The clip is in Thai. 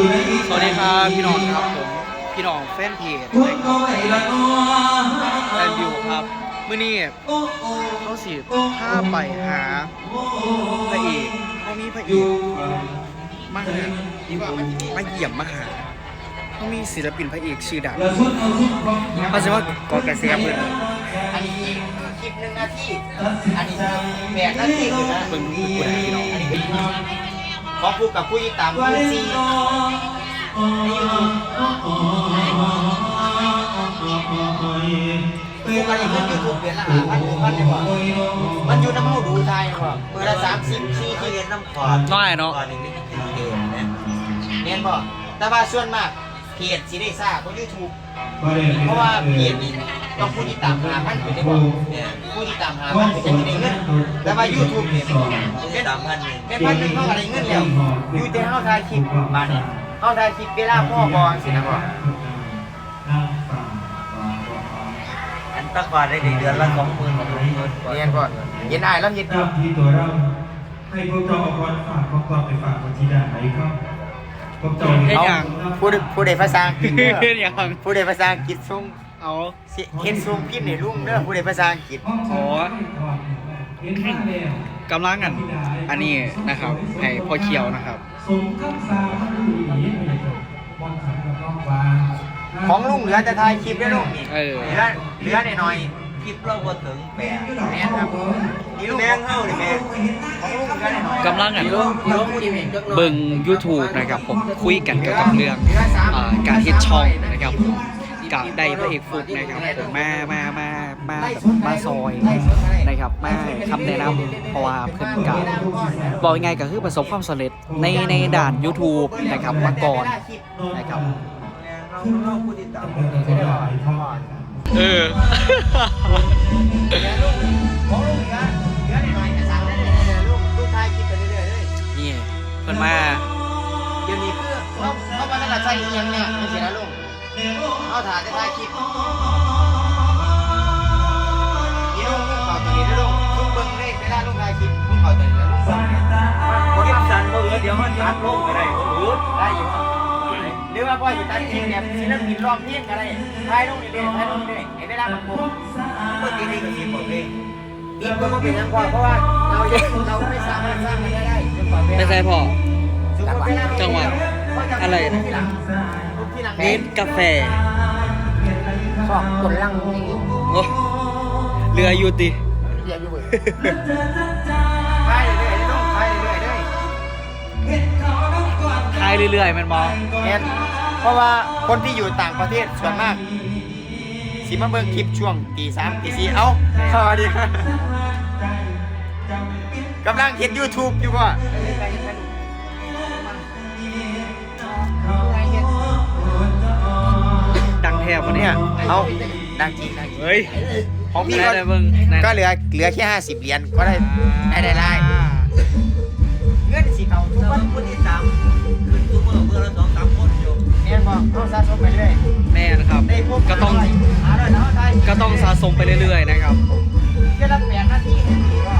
สวัสดีครับพี่น้องครับผมพี่น้องแฟนเพจแฟนวิวครับมื่อนี้เขาสิพาไปหาพระเอกเขามีพระเอกมาหามาเยี่ยมมาหาเขามีศิลปินพระเอกชื่อดังเขาจะว่ากอกระแสเพิ่นอันนี้คือคลิปหนึ่งนาทีอันนี้แปดนาทีคือนะเบิ่งดูผู้ใดพี่น้องอันนี้เป็น ขอพูดกับผู้ติดตามผู้ซีในยูทูบคือมันอย่างนี้ยูทูบเดือนละห้าพันหกพันดีกว่ามันอยู่น้ำมูดูไทยกว่าเมื่อละสามสิบสี่ที่เรียนน้ำขอดน้อยเนาะนหนึ่งนี่เป็นเกมนะเรียนบ่แต่ว่าส่วนมากเพจซีได้ซ่าบเพราะยูทูบเพราะว่าเพจนี้ ต้องผู้ที่ตามหาพันเป็นได้บ่เนี่ยผู้ที่ตามหาพันเป็นจะได้เงินแต่ว่า YouTube เนี่ยเป็นสามพันเป็นพันหนึ่งเท่ากับได้เงินแล้วอยู่แต่เฮาถ่ายคลิปมาเนี่ยเฮาถ่ายคลิปเวลาพ่อบอลสินะบ่อันตะกอนได้เดือนละสองหมื่นของลุงเงินเรียนก่อนเห็นอ้ายแล้วเฮ็ดอยู่เจ้าที่ตัวเราให้พวกเราเอาความฝากความความไปฝากคนที่ได้ไหนครับพวกเจ้าเฮ็ดหยังผู้ใดผู้ใดภาษาอังกฤษเด้อเฮ็ดหยังผู้ใดภาษาอังกฤษส่ง เอาสิเฮ็ดส่งพิมพ์ให้ลุงเด้อผู้ใดภาษาอังกฤษอ๋อเห็นมาแล้วกำลังกันอันนี้นะครับให้พ่อเขียวนะครับสมกับสามันดีไม่ได้จบมองขันกับน้องวาของลุงเหลือแต่ถ่ายคลิปเด้อลุงนี่เออเหลือเหลือหน่อยคลิปเราบ่ถึงแปดๆแม่นครับนี่ลุงแม่งเฮานี่แม่ของลุงเหลือหน่อยๆกำลังกันเบิ่ง YouTube นะครับผมคุยกันเกี่ยวกับเรื่องเอ่อการเฮ็ดช่องนะครับผม กับได้พระเอกฟุกนะครับผมมามามามาแบบมาซอยนะครับมาคำแนะนำเพราะว่าเพิ่นกับบอกยังไงก็คือประสบความสำเร็จในในด่าน YouTube นะครับมาก่อนนะครับเราเราผู้ติดตามก็ได้ท่องเออของลุงเหลือเหลือหน่อยๆก็สั่งได้เลยๆลูกลูกถ่ายคลิปไปเรื่อยๆเลยนี่เพิ่นมาเดี๋ยวนี้คือเขาเขามาใช้อีหยังเนี่ยไม่ใช่นะลุง เอาถ่ายได้ถ่ายคลิปนี่ลุงลุงเขาตัวนี้ด้ลุงลุงเบิ่งเลยเวลาลุงถ่ายคลิปลุงเขาตัวนี้แล้วลุงเบิ่งคลิปสั้นบ่เหลือเดี๋ยวมันอัดลงก็ได้บ่เหลือได้อยู่ครับหรือว่าพ่ออยู่ตัดคลิปแบบศิลปินร้องเพลงก็ได้ถ่ายลงเรื่อยๆถ่ายลงเรื่อยๆให้เวลามันคงเมื่อกี้นี่ก็สิบ่เพลงอีกคนก็เป็นยังพอเพราะว่าเรายังเราไม่สามารถสร้างมันได้ไม่ใช่พ่อจังหวัดอะไรนะ เนสกาแฟชอบคนลังนี่โอ้เรืออยู่ติเรียนอยู่เว้ยไปเรื่อยๆลูกไปเรื่อยๆเลยทายเรื่อยๆแมันมองแม่นเพราะว่าคนที่อยู่ต่างประเทศส่วนมากสิมาเบิ่งคลิปช่วงตีสามตีสี่เอ้าสวัสดีครับกำลังเห็น YouTube อยู่ป่ะ เนี่ย เอาดังจริงดังจริงเฮ้ยของพี่ได้ก็ได้เบิ่งได้ก็เหลือเหลือแค่ห้าสิบเหรียญก็ได้ได้ได้ได้เงินสีเขาทุกวันผู้ติดตามขึ้นซุปเปอร์เมื่อละสองสามคนอยู่เนี่ยบอกต้องสะสมไปเรื่อยแม่นะครับได้พบก็ต้องหาด้วยนะได้ก็ต้องสะสมไปเรื่อยๆนะครับเดือนละแปดนาทีให้ดีก็